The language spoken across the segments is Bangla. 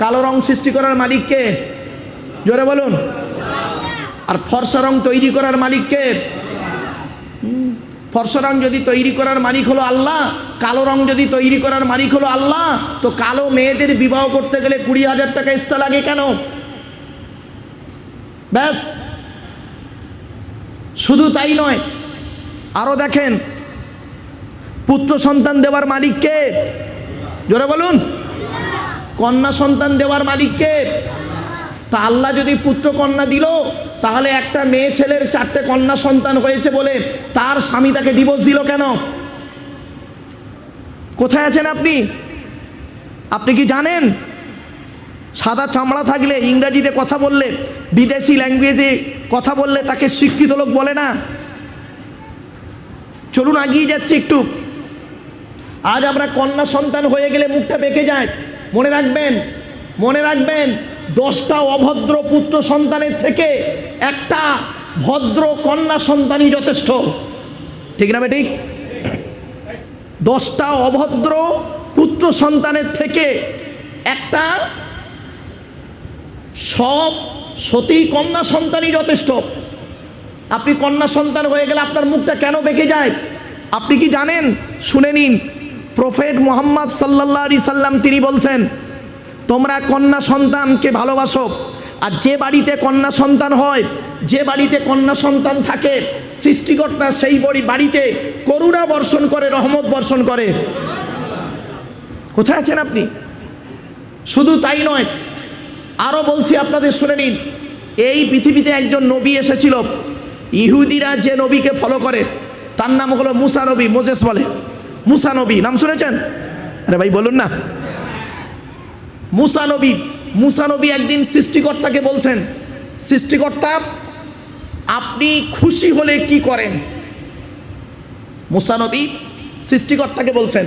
কালো রং সৃষ্টি করার মালিককে জোরে বলুন। আর ফর্সা রং তৈরি করার মালিককে ফর্সা রং যদি তৈরি করার মালিক হলো আল্লাহ, কালো রং যদি তৈরি করার মালিক হলো আল্লাহ, তো কালো মেয়েদের বিবাহ করতে গেলে কুড়ি হাজার টাকা এক্সট্রা লাগে কেন? ব্যাস। শুধু তাই নয় আরও দেখেন, পুত্র সন্তান দেওয়ার মালিককে জোরে বলুন। কন্যা সন্তান দেওয়ার মালিককে? তা আল্লাহ যদি পুত্র কন্যা দিল, তাহলে একটা মেয়ে ছেলের চারটে কন্যা সন্তান হয়েছে বলে তার স্বামী তাকে ডিভোর্স দিল কেন? কোথায় আছেন আপনি? আপনি কি জানেন? সাদা চামড়া থাকলে ইংরাজিতে কথা বললে, বিদেশি ল্যাঙ্গুয়েজে কথা বললে তাকে শিক্ষিত লোক বলে না? চলুন আগিয়ে যাচ্ছি একটু। আজ আমরা কন্যা সন্তান হয়ে গেলে মুখটা বেঁকে যায়। মনে রাখবেন মনে রাখবেন, দশটা অভদ্র পুত্র সন্তানের থেকে একটা ভদ্র কন্যা সন্তানই যথেষ্ট। ঠিক না বেঠিক দশটা অভদ্র পুত্র সন্তানের থেকে একটা সব সতী কন্যা সন্তানই যথেষ্ট। আপনি কন্যা সন্তান হয়ে গেলে আপনার মুখটা কেন বেঁকে যায়? আপনি কি জানেন? শুনে নিন। প্রফেট মোহাম্মদ সাল্লাহ সাল্লাম তিনি বলছেন, তোমরা কন্যা সন্তানকে ভালোবাসো, আর যে বাড়িতে কন্যা সন্তান হয়, যে বাড়িতে কন্যা সন্তান থাকে, সৃষ্টিকর্তা সেই বড়ি বাড়িতে করুণা বর্ষণ করে, রহমত বর্ষণ করে। কোথায় আছেন আপনি? শুধু তাই নয় আরও বলছি আপনাদের শুনে নিন, এই পৃথিবীতে একজন নবী এসেছিল, ইহুদিরা যে নবীকে ফলো করে, তার নাম হলো মুসা নবী, মোজেস বলে। মুসা নবী, নাম শুনেছেন? আরে ভাই, বলুন না। মুসানবী মুসানবী একদিন সৃষ্টিকর্তাকে বলছেন, সৃষ্টিকর্তা, আপনি খুশি হলে কি করেন? মুসানবী সৃষ্টিকর্তাকে বলছেন,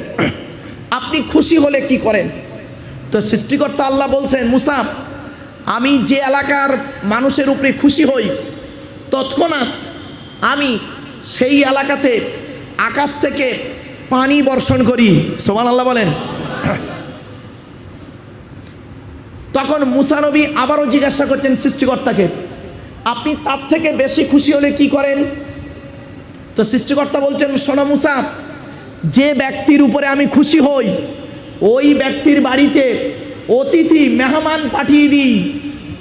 আপনি খুশি হলে কি করেন? তো সৃষ্টিকর্তা আল্লাহ বলছেন, মুসা, আমি যে এলাকার মানুষের উপরে খুশি হই, তৎক্ষণাৎ আমি সেই এলাকাতে আকাশ থেকে পানি বর্ষণ করি। সোমান আল্লাহ বলেন। তখন মুসানবী আবারও জিজ্ঞাসা করছেন সৃষ্টিকর্তাকে, আপনি তার থেকে বেশি খুশি হলে কি করেন? তো সৃষ্টিকর্তা বলছেন, শোনো মুসা, যে ব্যক্তির উপরে আমি খুশি হই, ওই ব্যক্তির বাড়িতে অতিথি মেহমান পাঠিয়ে দিই।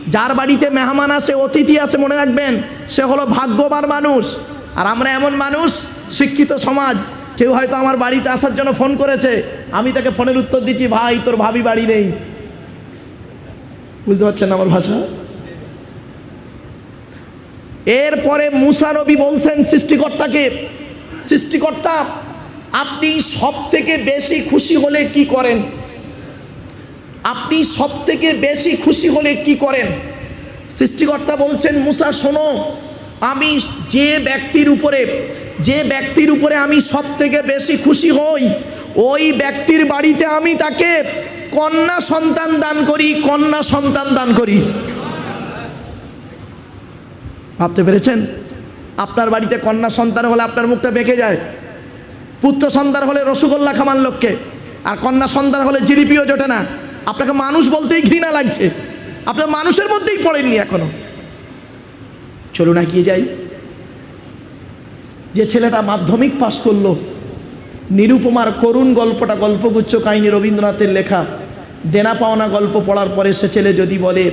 যার বাড়িতে মেহমান আসে, অতিথি আসে, মনে রাখবেন, সে হলো ভাগ্যবান মানুষ। আর আমরা এমন মানুষ, শিক্ষিত সমাজ। কেউ হয়তো আমার বাড়িতে আসার জন্য ফোন করেছে। আমি তাকে ফোনের উত্তর দিচ্ছি, ভাই, তোর ভাবি বাড়ি নেই। বুঝতে পারছেন আমার ভাষা? এরপরে মুসা নবী বলছেন সৃষ্টিকর্তাকে, সৃষ্টিকর্তা, আপনি সব থেকে বেশি খুশি হলে কি করেন? আপনি সব থেকে বেশি খুশি হলে কি করেন? সৃষ্টিকর্তা বলছেন, মুসা, শোনো, আমি যে ব্যক্তির উপরে যে ব্যক্তির উপরে আমি সব থেকে বেশি খুশি হই, ওই ব্যক্তির বাড়িতে আমি তাকে কন্যা সন্তান দান করি, কন্যা সন্তান দান করি। ভাবতে পেরেছেন? আপনার বাড়িতে কন্যা সন্তান হলে আপনার মুখটা বেঁকে যায়। পুত্র সন্তান হলে রসগোল্লা খামার লোককে, আর কন্যা সন্তান হলে জিলিপিও জোটে না। আপনাকে মানুষ বলতেই ঘৃণা লাগছে। আপনার মানুষের মধ্যেই পড়েননি এখনও। চলুন এগিয়ে যাই। যে ছেলেটা মাধ্যমিক পাশ করল, নিরুপমার করুণ গল্পটা গল্পগুচ্ছ কাহিনী রবীন্দ্রনাথের লেখা, দেনা পাওনা গল্প পড়ার পরে সে ছেলে যদি বলে,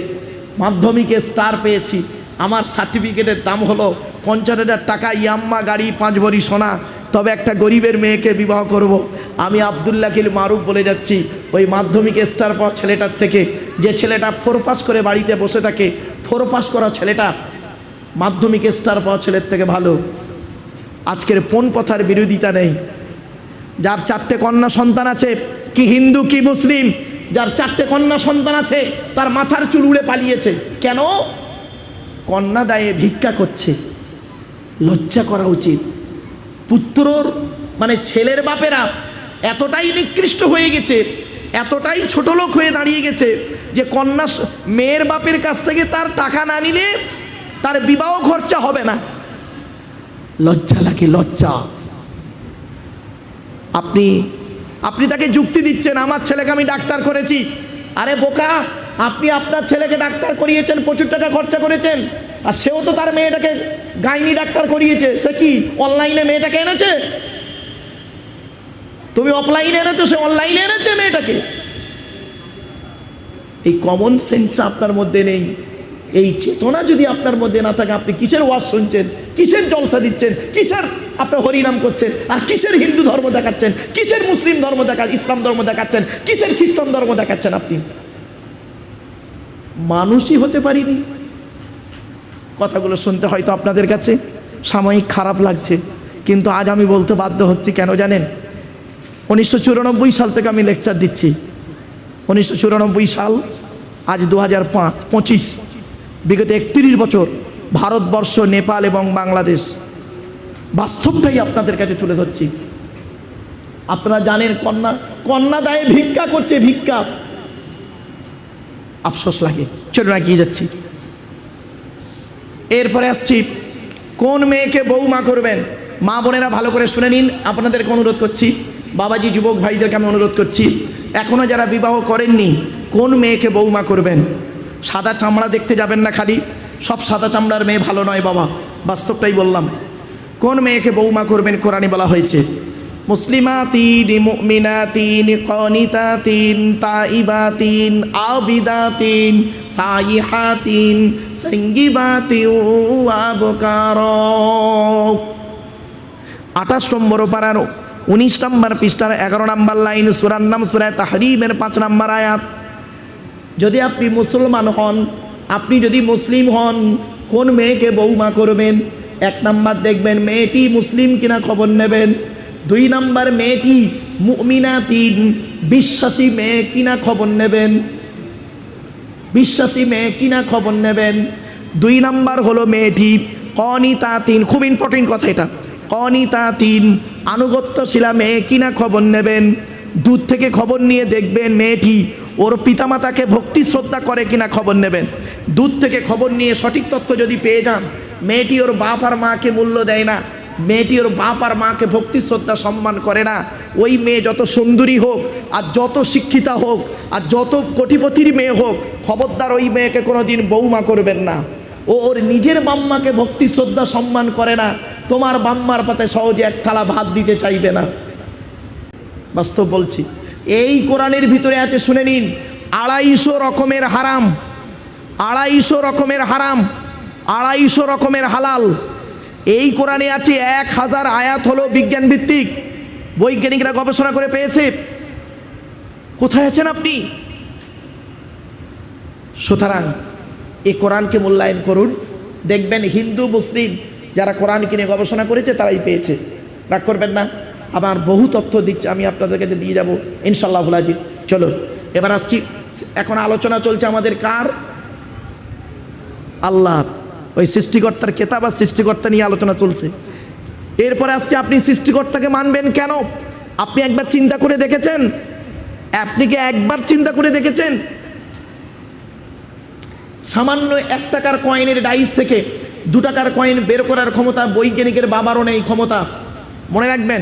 মাধ্যমিকে স্টার পেয়েছি, আমার সার্টিফিকেটের দাম হলো পঞ্চাশ হাজার টাকা, ইয়াম্মা গাড়ি পাঁচ ভরি সোনা, তবে একটা গরিবের মেয়েকে বিবাহ করব। আমি আবদুল্লাহিল মারুফ বলে যাচ্ছি, ওই মাধ্যমিক স্টার পাওয়া ছেলেটার থেকে যে ছেলেটা ফোর পাস করে বাড়িতে বসে থাকে ফোর পাস করা ছেলেটা মাধ্যমিকে স্টার পাওয়া ছেলের থেকে ভালো আজকের পণ পথার বিরোধিতা নেই। যার চারটে কন্যা সন্তান আছে, কি হিন্দু, কি মুসলিম, যার চারটে কন্যা সন্তান আছে, তার মাথার চুল উড়ে পালিয়েছে। কেন? কন্যা দায়ে ভিক্ষা করছে। লজ্জা করা উচিত। পুত্রর মানে ছেলের বাপেরা এতটাই নিকৃষ্ট হয়ে গেছে, এতটাই ছোট লোক হয়ে দাঁড়িয়ে গেছে, যে কন্যা মেয়ের বাপের কাছ থেকে তার টাকা না নিলে তার বিবাহ খরচা হবে না। লজ্জা লাগে, লজ্জা। আপনি আপনি তাকে যুক্তি দিচ্ছেন, আমার ছেলেকে আমি ডাক্তার করেছি। আরে বোকা, আপনি আপনার ছেলেকে ডাক্তার করিয়েছেন, প্রচুর টাকা খরচা করেছেন। আর সেও তো তার মেয়েটাকে গাইনি ডাক্তার করিয়েছে। সে কি অনলাইনে মেয়েটাকে এনেছে? তুমি অফলাইনে এনেছো, সে অনলাইনে এনেছে মেয়েটাকে? এই কমন সেন্স আপনার মধ্যে নেই। এই চেতনা যদি আপনার মধ্যে না থাকে, আপনি কিসের ওয়াজ শুনছেন? কিসের জলসা দিচ্ছেন? কিসের আপনার হরিনাম করছেন? আর কিসের হিন্দু ধর্ম দেখাচ্ছেন? কিসের মুসলিম ধর্ম দেখা, ইসলাম ধর্ম দেখাচ্ছেন? কিসের খ্রিস্টান ধর্ম দেখাচ্ছেন আপনি? মানুষই হতে পারিনি। কথাগুলো শুনতে হয়তো আপনাদের কাছে সাময়িক খারাপ লাগছে, কিন্তু আজ আমি বলতে বাধ্য হচ্ছি, কেন জানেন? উনিশশো চুরানব্বই সাল থেকে আমি লেকচার দিচ্ছি। উনিশশো চুরানব্বই সাল, আজ দু হাজার পাঁচ, পঁচিশ। বিগত একত্রিশ বছর ভারতবর্ষ, নেপাল এবং বাংলাদেশ বাস্তবটাই আপনাদের কাছে তুলে ধরছি। আপনারা জানেন কন্যা কন্যা দায়ে ভিক্ষা করছে ভিক্ষা। আফসোস লাগে, চলুন এগিয়ে যাচ্ছি। এরপরে আসছি, কোন মেয়েকে বৌমা করবেন? মা বোনেরা ভালো করে শুনে নিন, আপনাদেরকে অনুরোধ করছি। বাবাজি, যুবক ভাইদেরকে আমি অনুরোধ করছি এখনও যারা বিবাহ করেননি, কোন মেয়েকে বৌমা করবেন? সাদা চামড়া দেখতে যাবেন না খালি। সব সাদা চামড়ার মেয়ে ভালো নয় বাবা, বাস্তবটাই বললাম। কোন মেয়েকে বৌমা করবেন কোরআনে বলা হয়েছে? মুসলিমা তিন মিনা তিন কনিতা তিন মুসলিমাতিন, মুমিনাতিন, কনিতাতিন, তাইবাতিন, আবিদাতিন, সাইহাতিন সঙ্গীবাতিন আবকার। আঠাশ নম্বর পারার উনিশ নম্বর পৃষ্ঠার এগারো নম্বর লাইন, সুরার নাম সুরায় তাহরিমের পাঁচ নম্বর আয়াত। যদি আপনি মুসলমান হন, আপনি যদি মুসলিম হন, কোন মেয়েকে বৌমা করবেন? এক নাম্বার দেখবেন মেয়েটি মুসলিম কিনা খবর নেবেন। দুই নাম্বার মেয়েটি মুমিনা তিন বিশ্বাসী মেয়ে কিনা খবর নেবেন। বিশ্বাসী মেয়ে কিনা খবর নেবেন। দুই নাম্বার হলো মেয়েটি কনিতা তিন খুব ইম্পর্টেন্ট কথা এটা। কনিতা তিন আনুগত্যশীলা মেয়ে কিনা খবর নেবেন। দূর থেকে খবর নিয়ে দেখবেন মেয়েটি ওর পিতামাতাকে ভক্তি, শ্রদ্ধা করে কিনা খবর নেবেন। দূর থেকে খবর নিয়ে সঠিক তথ্য যদি পেয়ে যান, মেয়েটি ওর বাপ আর মাকে মূল্য দেয় না। মেয়েটি ওর বাপ আর মাকে ভক্তি, শ্রদ্ধা, সম্মান করে না। ওই মেয়ে যত সুন্দরী হোক, আর যত শিক্ষিতা হোক, আর যত কোটিপতির মেয়ে হোক, খবরদার ওই মেয়েকে কোনো দিন বৌমা করবেন না। ও ওর নিজের বাম্মাকে ভক্তি, শ্রদ্ধা, সম্মান করে না। তোমার বাম্মার পাতে সহজে এক থালা ভাত দিতে চাইবে না। বাস্তব বলছি। এই কোরআনের ভিতরে আছে, শুনে নিন, আড়াইশো রকমের হারাম, আড়াইশো রকমের হারাম, আড়াইশো রকমের হালাল। এই কোরআনে আছে, এক হাজার আয়াত হলো বিজ্ঞান ভিত্তিক বৈজ্ঞানিকরা গবেষণা করে পেয়েছে। কোথায় আছেন আপনি? সুতরাং, এই কোরআনকে মূল্যায়ন করুন। দেখবেন হিন্দু, মুসলিম যারা কোরআন কিনে গবেষণা করেছে, তারাই পেয়েছে। রাগ করবেন না। আবার বহু তথ্য দিচ্ছে, আমি আপনাদের কাছে দিয়ে যাব ইনশাল্লাহ আজিজ চলুন, এবার আসছি। এখন আলোচনা চলছে আমাদের কার? আল্লাহ ওই সৃষ্টিকর্তার কেতাব আর সৃষ্টিকর্তা নিয়ে আলোচনা চলছে। এরপরে আসছে, আপনি সৃষ্টিকর্তাকে মানবেন কেন? আপনি একবার চিন্তা করে দেখেছেন? আপনি কি একবার চিন্তা করে দেখেছেন? সামান্য এক টাকার কয়েনের ডাইস থেকে দু টাকার কয়েন বের করার ক্ষমতা বৈজ্ঞানিকের বাবারও নেই ক্ষমতা। মনে রাখবেন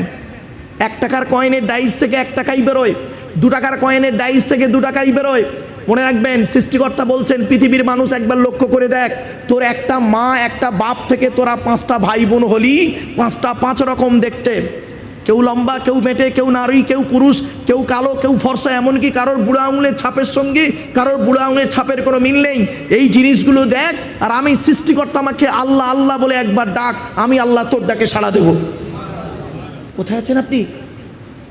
এক টাকার কয়েনের ডাইস থেকে এক টাকাই বেরোয়। দু টাকার কয়েনের ডাইস থেকে দু টাকাই বেরোয়। মনে রাখবেন, সৃষ্টিকর্তা বলছেন, পৃথিবীর মানুষ একবার লক্ষ্য করে দেখ, তোর একটা মা, একটা বাপ থেকে তোরা পাঁচটা ভাই বোন হলি, পাঁচটা পাঁচ রকম দেখতে। কেউ লম্বা, কেউ মেটে, কেউ নারী, কেউ পুরুষ, কেউ কালো, কেউ ফর্সা, এমনকি কারোর বুড়া আঙুলের ছাপের সঙ্গে কারোর বুড়া আঙুলের ছাপের কোনো মিল নেই। এই জিনিসগুলো দেখ, আর আমি সৃষ্টিকর্তা আমাকে আল্লাহ আল্লাহ বলে একবার ডাক, আমি আল্লাহ তোর ডাকে সাড়া দেব। কোথায় আছেন আপনি?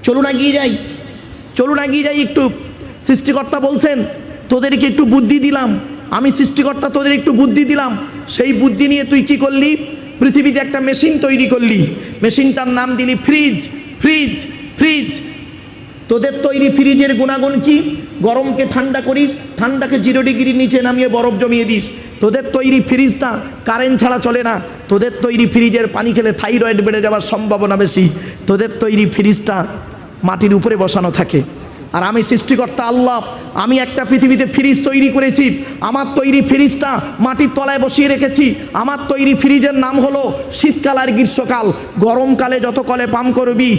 চলুন এগিয়ে যাই। চলুন এগিয়ে যাই একটু। সৃষ্টিকর্তা বলছেন, তোদেরকে একটু বুদ্ধি দিলাম। আমি সৃষ্টিকর্তা, তোদের একটু বুদ্ধি দিলাম। সেই বুদ্ধি নিয়ে তুই কি করলি? পৃথিবীতে একটা মেশিন তৈরি করলি। মেশিনটার নাম দিলি ফ্রিজ। Fridge fridge. তোদের তৈরি ফ্রিজের গুণাগুণ কি? গরমকে ঠান্ডা করিস, ঠান্ডাকে জিরো ডিগ্রি নিচে নামিয়ে বরফ জমিয়ে দিস। তোদের তৈরি ফ্রিজটা কারেন্ট ছাড়া চলে না। তোদের তৈরি ফ্রিজের পানি খেলে থাইরয়েড বেড়ে যাওয়ার সম্ভাবনা বেশি। তোদের তৈরি ফ্রিজটা মাটির উপরে বসানো থাকে। আর আমি সৃষ্টিকর্তা আল্লাহ, আমি একটা পৃথিবীতে ফ্রিজ তৈরি করেছি। আমার তৈরি ফ্রিজটা মাটির তলায় বসিয়ে রেখেছি। আমার তৈরি ফ্রিজের নাম হলো শীতকাল আর গ্রীষ্মকাল। গরমকালে যত কলে পাম করবি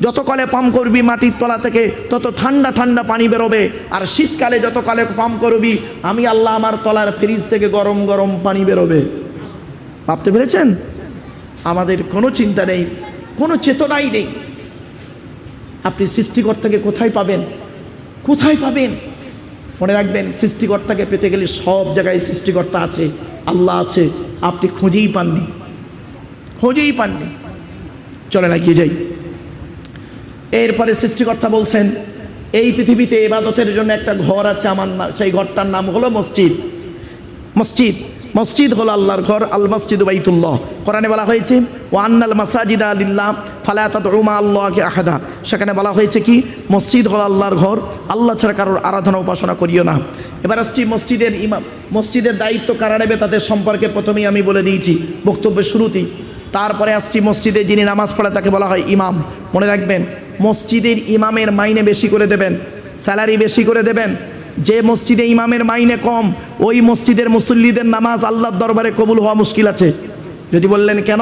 যত কলে পাম্প করবি মাটির তলা থেকে, তত ঠান্ডা ঠান্ডা পানি বেরোবে। আর শীতকালে যত কলে পাম্প করবি, আমি আল্লাহ আমার তলার ফ্রিজ থেকে গরম গরম পানি বেরোবে। ভাবতে পেরেছেন? আমাদের কোনো চিন্তা নেই, কোনো চেতনাই নেই। আপনি সৃষ্টিকর্তাকে কোথায় পাবেন? কোথায় পাবেন? মনে রাখবেন, সৃষ্টিকর্তাকে পেতে গেলে সব জায়গায় সৃষ্টিকর্তা আছে, আল্লাহ আছে। আপনি খুঁজেই পাননি, খোঁজেই পাননি। চলে না গিয়ে যাই। এরপরে সৃষ্টিকর্তা বলছেন, এই পৃথিবীতে এবাদতের জন্য একটা ঘর আছে আমার না সেই ঘরটার নাম হলো মসজিদ। মসজিদ। মসজিদ হল আল্লাহর ঘর, আল মসজিদ বাইতুল্লাহ। কোরআনে বলা হয়েছে ও আন্নাল মাসাজিদ আলিল্লাহ ফালায়াত উমা আল্লাহকে আহাদা। সেখানে বলা হয়েছে কি, মসজিদ হল আল্লাহর ঘর, আল্লাহ ছাড়া কারোর আরাধনা উপাসনা করিও না। এবার আসছি মসজিদের ইমাম মসজিদের দায়িত্ব কারা নেবে তাদের সম্পর্কে প্রথমেই আমি বলে দিয়েছি বক্তব্যের শুরুতেই। তারপরে আসছি মসজিদে যিনি নামাজ পড়ে তাকে বলা হয় ইমাম। মনে রাখবেন মসজিদের ইমামের মাইনে বেশি করে দেবেন, স্যালারি বেশি করে দেবেন। যে মসজিদে ইমামের মাইনে কম, ওই মসজিদের মুসল্লিদের নামাজ আল্লাহর দরবারে কবুল হওয়া মুশকিল আছে। যদি বললেন কেন?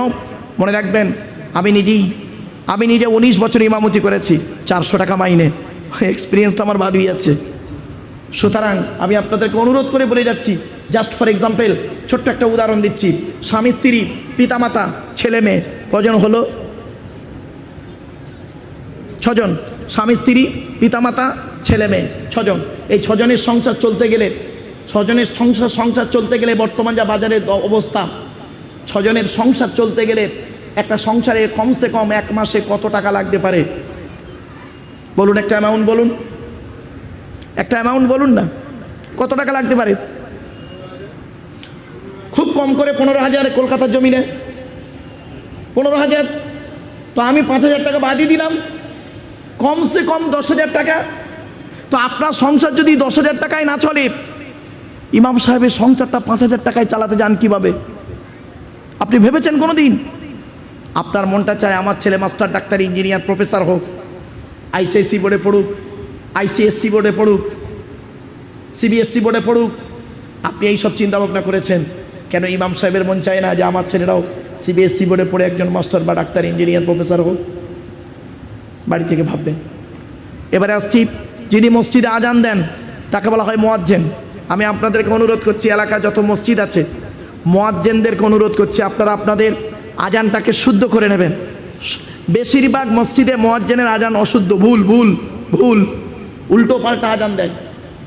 মনে রাখবেন, আমি নিজেই, আমি নিজে উনিশ বছর ইমামতি করেছি, চারশো টাকা মাইনে। এক্সপিরিয়েন্সটা আমার ভালোই আছে। সুতরাং আমি আপনাদেরকে অনুরোধ করে বলে যাচ্ছি জাস্ট ফর এক্সাম্পল ছোট্ট একটা উদাহরণ দিচ্ছি। স্বামী, স্ত্রী, পিতামাতা, ছেলে, মেয়ে, কজন হলো? ছজন, স্বামী, স্ত্রী, পিতামাতা, ছেলে, মেয়ে, ছজন। এই ছজনের সংসার চলতে গেলে, ছজনের সংসার সংসার চলতে গেলে বর্তমান যা বাজারের অবস্থা, ছজনের সংসার চলতে গেলে একটা সংসারে কমসে কম এক মাসে কত টাকা লাগতে পারে? বলুন একটা অ্যামাউন্ট বলুন। একটা অ্যামাউন্ট বলুন না। কত টাকা লাগতে পারে? খুব কম করে পনেরো হাজার কলকাতার জমিনে। পনেরো হাজার। তো আমি পাঁচ হাজার টাকা বাদই দিলাম। কমসে কম দশ হাজার টাকা। তো আপনার সংসার যদি দশ হাজার টাকায় না চলে, ইমাম সাহেবের সংসারটা পাঁচ হাজার টাকায় চালাতে যান কীভাবে? আপনি ভেবেছেন কোনো দিন আপনার মনটা চায় আমার ছেলে মাস্টার, ডাক্তার, ইঞ্জিনিয়ার, প্রফেসর হোক। আইসিএসসি বোর্ডে পড়ুক, আইসিএসসি বোর্ডে পড়ুক, সিবিএসসি বোর্ডে পড়ুক। আপনি এই সব চিন্তা ভাবনা করেছেন। কেন ইমাম সাহেবের মন চায় না যে আমার ছেলেরাও সিবিএসসি বোর্ডে পড়ে একজন মাস্টার বা ডাক্তার, ইঞ্জিনিয়ার, প্রফেসর হোক? বাড়ি থেকে ভাববেন। এবারে আসছি, যিনি মসজিদে আজান দেন, তাকে বলা হয় মোয়াজ্জেন। আমি আপনাদেরকে অনুরোধ করছি, এলাকায় যত মসজিদ আছে, মোয়াজ্জেনদেরকে অনুরোধ করছি, আপনারা আপনাদের আজানটাকে শুদ্ধ করে নেবেন। বেশিরভাগ মসজিদে মোয়াজ্জেনের আজান অশুদ্ধ, ভুল ভুল ভুল, উল্টো পাল্টা আজান দেয়।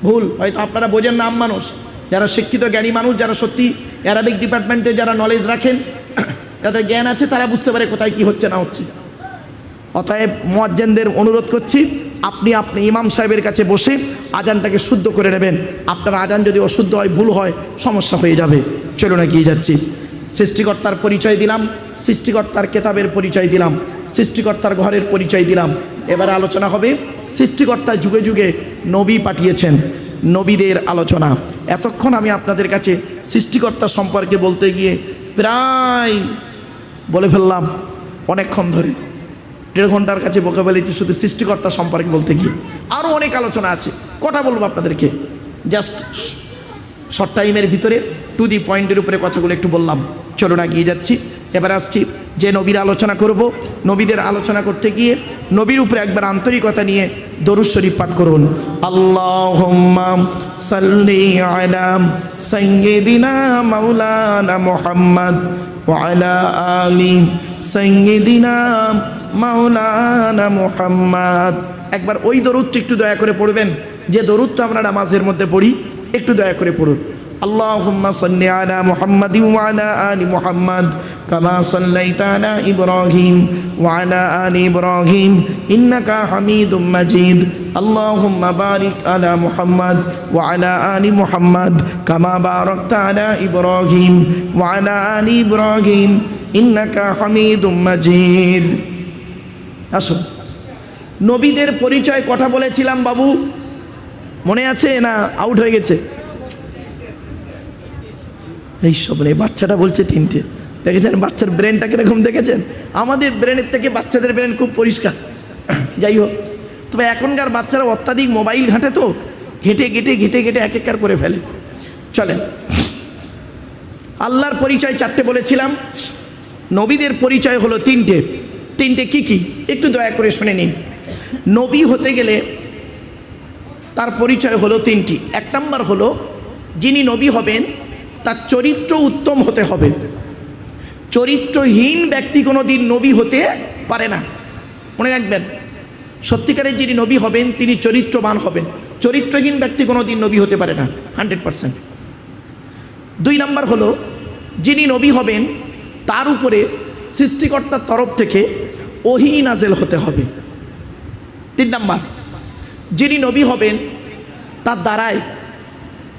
ভুল, হয়তো আপনারা বোঝেন নাম মানুষ। যারা শিক্ষিত, জ্ঞানী মানুষ, যারা সত্যি অ্যারাবিক ডিপার্টমেন্টে যারা নলেজ রাখেন যাদের জ্ঞান আছে, তারা বুঝতে পারে কোথায় কি হচ্ছে, না হচ্ছে। অতএব মোয়াজ্জেনদের অনুরোধ করছি, আপনি আপনি ইমাম সাহেবের কাছে বসে আজানটাকে শুদ্ধ করে নেবেন। আপনার আজান যদি অশুদ্ধ হয়, ভুল হয়, সমস্যা হয়ে যাবে। চলুন এগিয়ে যাচ্ছি। সৃষ্টিকর্তার পরিচয় দিলাম, সৃষ্টিকর্তার কেতাবের পরিচয় দিলাম, সৃষ্টিকর্তার ঘরের পরিচয় দিলাম। এবার আলোচনা হবে, সৃষ্টিকর্তা যুগে যুগে নবী পাঠিয়েছেন, নবীদের আলোচনা। এতক্ষণ আমি আপনাদের কাছে সৃষ্টিকর্তা সম্পর্কে বলতে গিয়ে প্রায় বলে ফেললাম, অনেকক্ষণ ধরে। দেড় ঘণ্টার কাছে বোকা বলেছি শুধু সৃষ্টিকর্তা সম্পর্কে বলতে গিয়ে। আরও অনেক আলোচনা আছে। কটা বলব আপনাদেরকে? জাস্ট শর্ট টাইমের ভিতরে, টু দি পয়েন্টের উপরে কথাগুলো একটু বললাম। চলুন এগিয়ে যাচ্ছি। এবার আসছি যে নবীর আলোচনা করব। নবীদের আলোচনা করতে গিয়ে নবীর উপরে একবার আন্তরিকতা নিয়ে দরুদ শরীফ পাঠ করুন। আল্লাহুম্মা সাল্লি আলা সাইয়্যিদিনা মাওলানা মুহাম্মদ ওয়া আলা আলি সাইয়্যিদিনা মাওলানা মুহাম্মদ একবার ওই দরুদটা একটু দয়া করে পড়বেন যে দরুদটা আমরা নামাজের মধ্যে পড়ি একটু দয়া করে পড়ুন اللهم صل على محمد وعلى آل محمد كما صليت على إبراهيم وعلى آل إبراهيم إنك حميد مجيد اللهم بارك على محمد وعلى آل محمد كما باركت على إبراهيم وعلى آل إبراهيم إنك حميد مجيد আসুন নবীদের পরিচয় কথা বলেছিলাম বাবু। মনে আছে না আউট হয়ে গেছে? এই সব এই বাচ্চাটা বলছে তিনটে। দেখেছেন, বাচ্চার ব্রেনটা কীরকম দেখেছেন? আমাদের ব্রেনের থেকে বাচ্চাদের ব্রেন খুব পরিষ্কার। যাই হোক, তবে এখনকার বাচ্চারা অত্যাধিক মোবাইল ঘাঁটে তো, ঘেটে ঘেটে ঘেটে ঘেটে এক একবার করে ফেলে। চলেন। আল্লাহর পরিচয় চারটে বলেছিলাম। নবীদের পরিচয় হলো তিনটে। তিনটে কি কি? একটু দয়া করে শুনে নিন। নবী হতে গেলে তার পরিচয় হলো তিনটি। এক নম্বর হলো, যিনি নবী হবেন, তার চরিত্র উত্তম হতে হবে। চরিত্রহীন ব্যক্তি কোনো দিন নবী হতে পারে না। মনে রাখবেন, সত্যিকারের যিনি নবী হবেন, তিনি চরিত্রবান হবেন। চরিত্রহীন ব্যক্তি কোনো দিন নবী হতে পারে না, হান্ড্রেড পারসেন্ট। দুই নাম্বার হলো, যিনি নবী হবেন, তার উপরে সৃষ্টিকর্তার তরফ থেকে ওহি নাজেল হতে হবে। তিন নাম্বার, যিনি নবী হবেন, তার দ্বারায়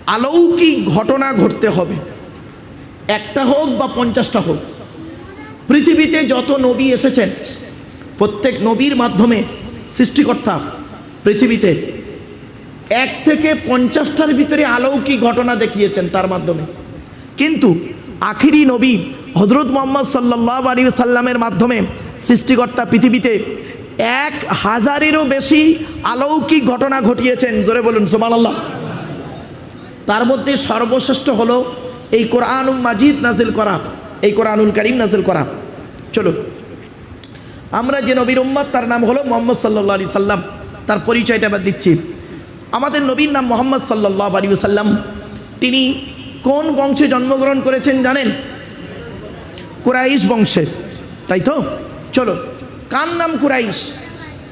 আলৌকিক ঘটনা ঘটতে হবে। একটা হোক বা পঞ্চাশটা হোক, পৃথিবীতে যত নবী এসেছেন, প্রত্যেক নবীর মাধ্যমে সৃষ্টিকর্তা পৃথিবীতে এক থেকে পঞ্চাশটার ভিতরে আলৌকিক ঘটনা দেখিয়েছেন তার মাধ্যমে। কিন্তু আখিরি নবী হজরত মোহাম্মদ সাল্লাহ আলী সাল্লামের মাধ্যমে সৃষ্টিকর্তা পৃথিবীতে এক হাজারেরও বেশি আলৌকিক ঘটনা ঘটিয়েছেন। জোরে বলুন সোমান আল্লাহ তার মধ্যে সর্বশ্রেষ্ঠ হলো এই কোরআনুল মাজিদ নাজিল করা, এই কোরআনুল করিম নাজিল করা। চলো আমরা যে নবীর উম্মত, তার নাম হলো মোহাম্মদ সাল্লাহ আলি সাল্লাম। তার পরিচয়টা এবার দিচ্ছি। আমাদের নবীর নাম মোহাম্মদ সাল্লাহ আলী সাল্লাম তিনি কোন বংশে জন্মগ্রহণ করেছেন জানেন? কুরাইশ বংশে। তাই তো? চলো, কার নাম কুরাইশ?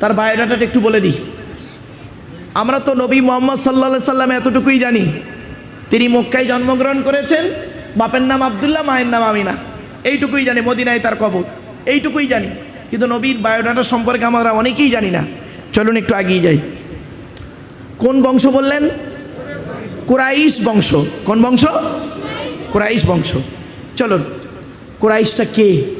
তার বায়োডাটাটা একটু বলে দিই। আমরা তো নবী মোহাম্মদ সাল্লা সাল্লাম এতটুকুই জানি। তিনি মক্কায় জন্মগ্রহণ করেছেন, বাপের নাম আবদুল্লাহ, মায়ের নাম আমিনা। এইটুকুই জানি, মদিনায় তার কবর। এইটুকুই জানি, কিন্তু নবীর বায়োডাটা সম্পর্কে আমরা অনেকেই জানি না। চলুন একটু এগিয়ে যাই। কোন বংশ বললেন? কুরাইশ বংশ। কোন বংশ? কুরাইশ বংশ। চলুন, কুরাইশটা কে?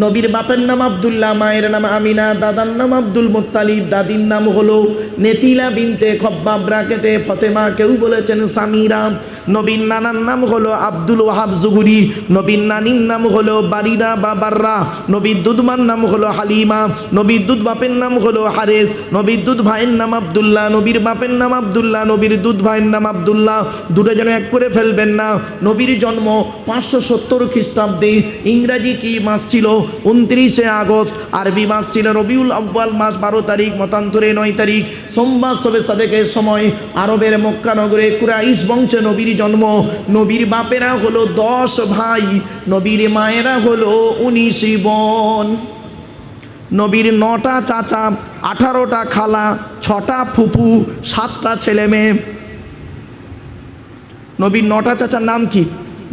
নবীর বাপের নাম আবদুল্লাহ, মায়ের নাম আমিনা, দাদার নাম আব্দুল মুতালিব দাদির নাম হলো নেতিলা বিনতে খব্বাব ব্রাকেতে ফতেমা কেউ বলেছেন সামিরা। নবীর নানার নাম হলো আব্দুল ওয়াহাব জুগুরি নবীর নানির নাম হলো বারিরা বা বাররা, নবীর দুধমার নাম হলো হালিমা, নবীর দুধ বাপের নাম হলো হারেস, নবীর দুধ ভাইয়ের নাম আবদুল্লাহ, নবীর বাপের নাম আবদুল্লাহ, নবীর দুধ ভাইয়ের নাম আবদুল্লাহ। দুটো যেন এক করে ফেলবেন না। নবীর জন্ম পাঁচশো সত্তর খ্রিস্টাব্দে ইংরাজি কি মাস ছিল? উনত্রিশে আগস্ট। আরবি মাস ছিল রবিউল আব্বাল মাস, বারো তারিখ, মতান্তরে নয় তারিখ। সোমবার সবে সাদেকের সময় আরবের মক্কা নগরে কুরাইশ বংশে নবীর জন্ম, নবীর বাপেরা হলো দশ ভাই, নবীর মায়েরা হলো উনিশ বোন। নবীর নটা চাচা, আঠারোটা খালা, ছটা ফুপু, সাতটা ছেলে মেয়ে। নবীর নটা চাচার নাম কি?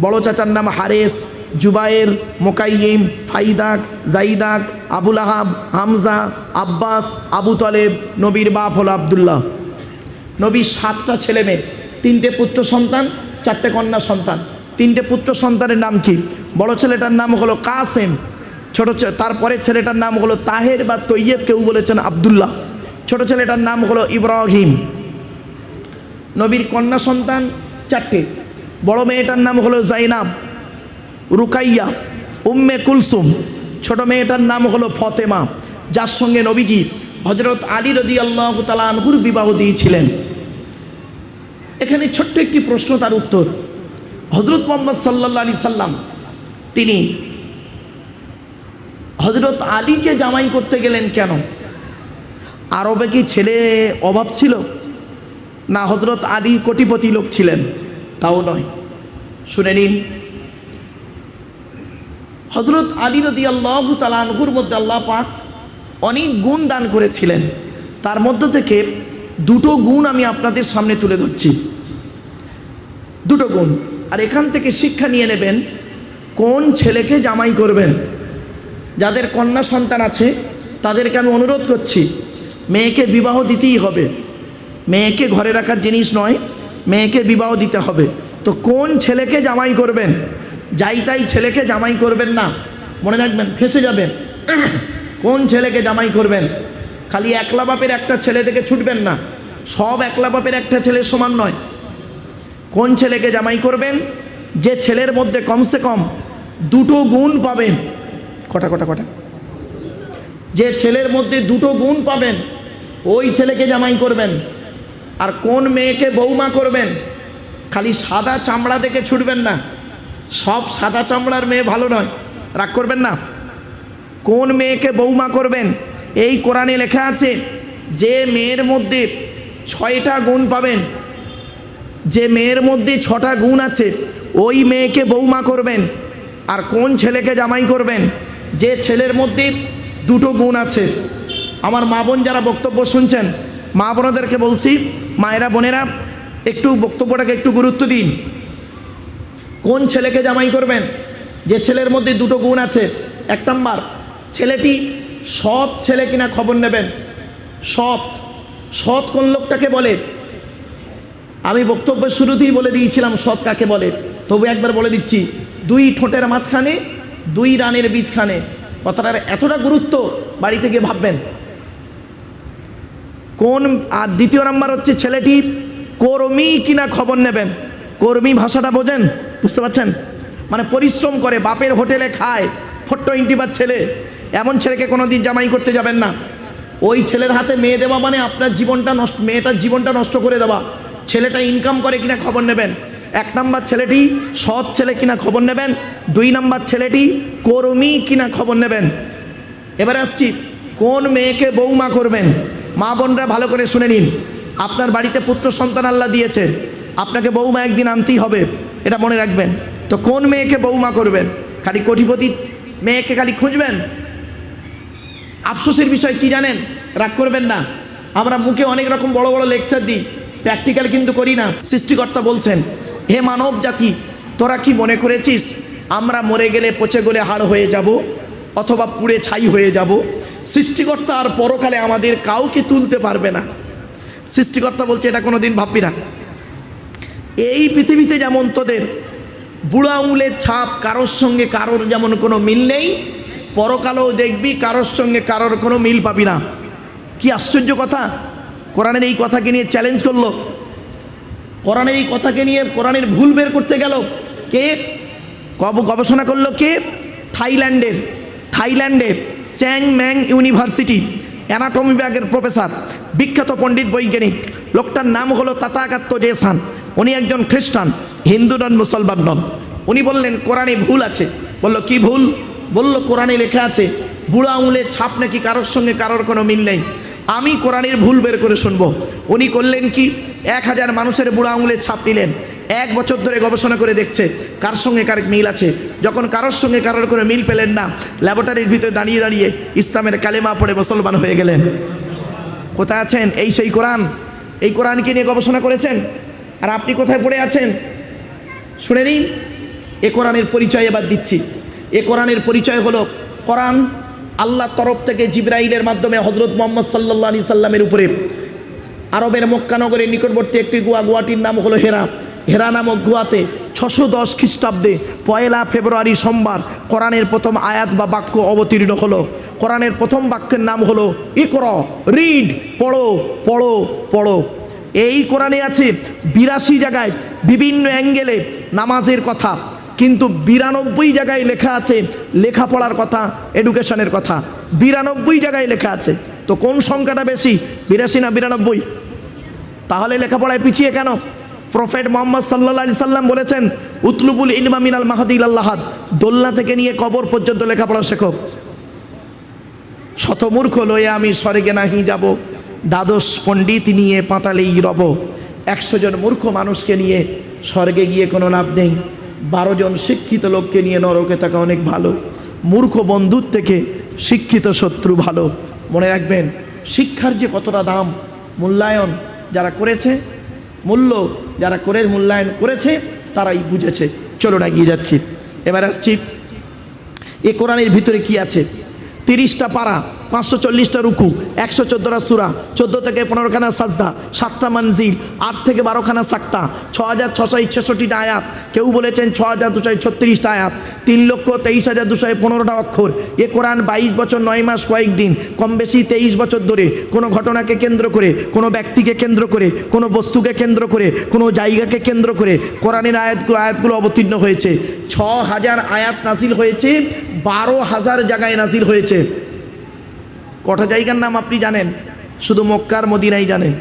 বড় চাচার নাম হারেস, জুবায়ের মোকাইম ফাইদাক, জাইদাক, আবুল আহাব, হামজা, আব্বাস, আবু তলেব, নবীর বাপ হলো আবদুল্লাহ। নবীর সাতটা ছেলে মেয়ে। তিনটে পুত্র সন্তান, চারটে কন্যা সন্তান। তিনটে পুত্র সন্তানের নাম কি? বড় ছেলেটার নাম হলো কাসেম, ছোট তারপরে ছেলেটার নাম হলো তাহের বা তৈয়ব কেউ বলেছেন আবদুল্লাহ। ছোট ছেলেটার নাম হলো ইব্রাহিম। নবীর কন্যা সন্তান চারটে। বড় মেয়েটার নাম হলো জাইনাব, রুকাইয়া, উম্মে কুলসুম। ছোট মেয়েটার নাম হলো ফতেমা। যার সঙ্গে নবীজি হজরত আলী রদি আল্লাহ তালা আনহুর বিবাহ দিয়েছিলেন। এখানে ছোট্ট একটি প্রশ্ন, তার উত্তর। হজরত মোহাম্মদ সাল্লা আলি সাল্লাম, তিনি হজরত আলীকে জামাই করতে গেলেন কেন? আরবে কি ছেলে অভাব ছিল? না হজরত আলী কোটিপতি লোক ছিলেন? তাও নয়। শুনে নিন। হজরত আলী নদী আল্লাহ তালানহুর মধ্যে আল্লাহ পাক অনেক গুণ দান করেছিলেন। তার মধ্য থেকে দুটো গুণ আমি আপনাদের সামনে তুলে ধরছি। দুটো গুণ। আর এখান থেকে শিক্ষা নিয়ে নেবেন, কোন ছেলেকে জামাই করবেন? যাদের কন্যা সন্তান আছে, তাদেরকে আমি অনুরোধ করছি, মেয়েকে বিবাহ দিতেই হবে। মেয়েকে ঘরে রাখার জিনিস নয়, মেয়েকে বিবাহ দিতে হবে। তো কোন ছেলেকে জামাই করবেন? যাই তাই ছেলেকে জামাই করবেন না। মনে রাখবেন, ফেসে যাবেন। কোন ছেলেকে জামাই করবেন? খালি একলা বাপের একটা ছেলে থেকে ছুটবেন না। সব একলা বাপের একটা ছেলে সমান নয়। কোন ছেলেকে জামাই করবেন? যে ছেলের মধ্যে কমসে কম দুটো গুণ পাবেন। কটা কটা কটা? যে ছেলের মধ্যে দুটো গুণ পাবেন, ওই ছেলেকে জামাই করবেন। আর কোন মেয়েকে বৌমা করবেন? খালি সাদা চামড়া দেখে ছুটবেন না। সব সাদা চামড়ার মেয়ে ভালো নয়। রাগ করবেন না? কোন মেয়েকে বৌমা করবেন? এই কোরআনে লেখা আছে, যে মেয়ের মধ্যে ছয়টা গুণ পাবেন। যে মেয়ের মধ্যে ছটা গুণ আছে, ওই মেয়েকে বৌমা করবেন। আর কোন ছেলেকে জামাই করবেন? যে ছেলের মধ্যে দুটো গুণ আছে। আমার মা বোন যারা বক্তব্য শুনছেন, মা বোনদেরকে বলছি, মায়েরা, বোনেরা, একটু বক্তব্যটাকে একটু গুরুত্ব দিন। কোন ছেলেকে জামাই করবেন? যে ছেলের মধ্যে দুটো গুণ আছে। এক নম্বর, ছেলেটি সৎ ছেলে কিনা খবর নেবেন। সৎ। সৎ কোন লোকটাকে বলে? আমি বক্তব্যের শুরুতেই বলে দিয়েছিলাম সৎ কাকে বলে। তবু একবার বলে দিচ্ছি, দুই ঠোঁটের মাঝখানে, দুই রানের বীজখানে। কথাটার এতটা গুরুত্ব বাড়ি থেকে ভাববেন। কোন, আর দ্বিতীয় নাম্বার হচ্ছে ছেলেটি, কর্মী কিনা খবর নেবেন? কর্মী ভাষাটা বোঝেন? বুঝতে পারছেন? মানে পরিশ্রম করে, বাপের হোটেলে খায় ফোর টোয়েন্টি বার ছেলে। এমন ছেলেকে কোনো দিন জামাই করতে যাবেন না। ওই ছেলের হাতে মেয়ে দেওয়া মানে আপনার জীবনটা নষ্ট, মেয়েটার জীবনটা নষ্ট করে দেওয়া। ছেলেটা ইনকাম করে কিনা খবর নেবেন? এক নাম্বার ছেলেটি সৎ ছেলে কিনা খবর নেবেন? দুই নাম্বার ছেলেটি কর্মী কিনা খবর নেবেন? এবারে আসছি, কোন মেয়েকে বৌমা করবেন? মা বোনরা ভালো করে শুনে নিন। আপনার বাড়িতে পুত্র সন্তান আল্লাহ দিয়েছে, আপনাকে বৌমা একদিন আনতেই হবে, এটা মনে রাখবেন। তো কোন মেয়েকে বৌমা করবেন? খালি কোটিপতি মেয়েকে খালি খুঁজবেন? আফসোসের বিষয় কি জানেন? রাগ করবেন না। আমরা মুখে অনেক রকম বড় বড় লেকচার দিই। প্র্যাকটিক্যাল কিন্তু করি না। সৃষ্টিকর্তা বলছেন, হে মানব জাতি, তোরা কি মনে করেছিস, আমরা মরে গেলে পচে গলে হাড় হয়ে যাব অথবা পুড়ে ছাই হয়ে যাব? সৃষ্টিকর্তা আর পরকালে আমাদের কাউকে তুলতে পারবে না। সৃষ্টিকর্তা বলছে, এটা কোনো দিন ভাববি না। এই পৃথিবীতে যেমন তোদের বুড়ো আঙুলের ছাপ কারোর সঙ্গে কারোর যেমন কোনো মিল নেই পরকালেও দেখবি কারোর সঙ্গে কারোর কোনো মিল পাবি না। কি আশ্চর্য কথা? কোরআনের এই কথাকে নিয়ে চ্যালেঞ্জ করল। কোরআনের এই কথাকে নিয়ে কোরআনের ভুল বের করতে গেল কে? গবেষণা করল কে? থাইল্যান্ডের থাইল্যান্ডের চ্যাং ম্যাং ইউনিভার্সিটি অ্যানাটমি বিভাগের প্রফেসর বিখ্যাত পণ্ডিত বৈজ্ঞানিক। লোকটার নাম হলো তাতাকাত্ত জেসান। উনি একজন খ্রিস্টান, হিন্দু নন, মুসলমান নন। উনি বললেন, কোরআনে ভুল আছে। বলল, কি ভুল? বলল, কোরআনে লেখা আছে, বুড়ো আঙুলের ছাপ নাকি কারোর সঙ্গে কারোর কোনো মিল নেই। আমি কোরআনের ভুল বের করে শুনব। উনি করলেন কি? এক হাজার মানুষের বুড়ো আঙুলের ছাপ নিলেন। এক বছর ধরে গবেষণা করে দেখছে, কার সঙ্গে কার মিল আছে। যখন কারোর সঙ্গে কারোর কোনো মিল পেলেন না, ল্যাবরেটরির ভিতরে দাঁড়িয়ে দাঁড়িয়ে ইসলামের কালেমা পড়ে মুসলমান হয়ে গেলেন। কোথায় আছেন? এই সেই কোরআন। এই কোরআনকে নিয়ে গবেষণা করেছেন? আর আপনি কোথায় পড়ে আছেন? শুনে নিন, এ কোরআনের পরিচয় এবার দিচ্ছি। এ কোরআনের পরিচয় হলো কোরআন আল্লাহর তরফ থেকে জিব্রাইলের মাধ্যমে হজরত মোহাম্মদ সাল্লাহ আলি সাল্লামের উপরে। আরবের মক্কানগরের নিকটবর্তী একটি গুয়া গুয়াটির নাম হলো হেরা। হেরা নামক গুয়াতে ছশো দশ খ্রিস্টাব্দে পয়লা ফেব্রুয়ারি সোমবার কোরআনের প্রথম আয়াত বা বাক্য অবতীর্ণ হলো। কোরআনের প্রথম বাক্যের নাম হলো ইকর, রিড, পড়ো পড়ো পড়ো। এই কোরআনে আছে বিরাশি জায়গায় বিভিন্ন অ্যাঙ্গেলে নামাজের কথা। কিন্তু বিরানব্বই জায়গায় লেখা আছে লেখাপড়ার কথা এডুকেশনের কথা। বিরানব্বই জায়গায় লেখা আছে। তো কোন সংখ্যাটা বেশি? বিরাশি না বিরানব্বই? তাহলে লেখাপড়ায় পিছিয়ে কেন? প্রফেট মোহাম্মদ সাল্লা সাল্লাম বলেছেন, উতলুবুল ইলমা মিনাল মাহাদিল আল্লাহাদ দোল্লা থেকে নিয়ে কবর পর্যন্ত লেখাপড়া শেখো। শতমূর্খ লয়ে আমি স্বর্গে নাহি যাব। দ্বাদশ পণ্ডিত নিয়ে পাতালেই রব। একশো জন মূর্খ মানুষকে নিয়ে স্বর্গে গিয়ে কোনো লাভ নেই। বারো জন শিক্ষিত লোককে নিয়ে নরকে থাকা অনেক ভালো। মূর্খ বন্ধুর থেকে শিক্ষিত শত্রু ভালো। মনে রাখবেন, শিক্ষার যে কতটা দাম, মূল্যায়ন যারা করেছে, মূল্য যারা করে, মূল্যায়ন করেছে, তারাই বুঝেছে। চলুন এগিয়ে যাচ্ছি। এবার আসছি, এ কোরআনের ভিতরে কি আছে? তিরিশটা পারা। পাঁচশো চল্লিশটা রুকু, একশো চোদ্দোটা সুরা, চোদ্দ থেকে পনেরোখানা সাজদা, সাতটা মঞ্জিল, আট থেকে বারোখানা সাক্তা ছ হাজার ছশো ছেষট্টিটা আয়াত। কেউ বলেছেন ছ হাজার দুশো ছত্রিশটা আয়াত। তিন লক্ষ তেইশ হাজার দুশো পনেরোটা অক্ষর। এ কোরআন বাইশ বছর, নয় মাস, কয়েক দিন। কম বেশি তেইশ বছর ধরে কোনো ঘটনাকে কেন্দ্র করে, কোনো ব্যক্তিকে কেন্দ্র করে, কোনো বস্তুকে কেন্দ্র করে, কোনো জায়গাকে কেন্দ্র করে কোরআনের আয়াতগুলো আয়াতগুলো অবতীর্ণ হয়েছে। ছ হাজার আয়াত নাসিল হয়েছে বারো হাজার জায়গায় নাসিল হয়েছে। কটা জায়গার নাম আপনি জানেন শুধু মক্কার মদিনাই জানেন।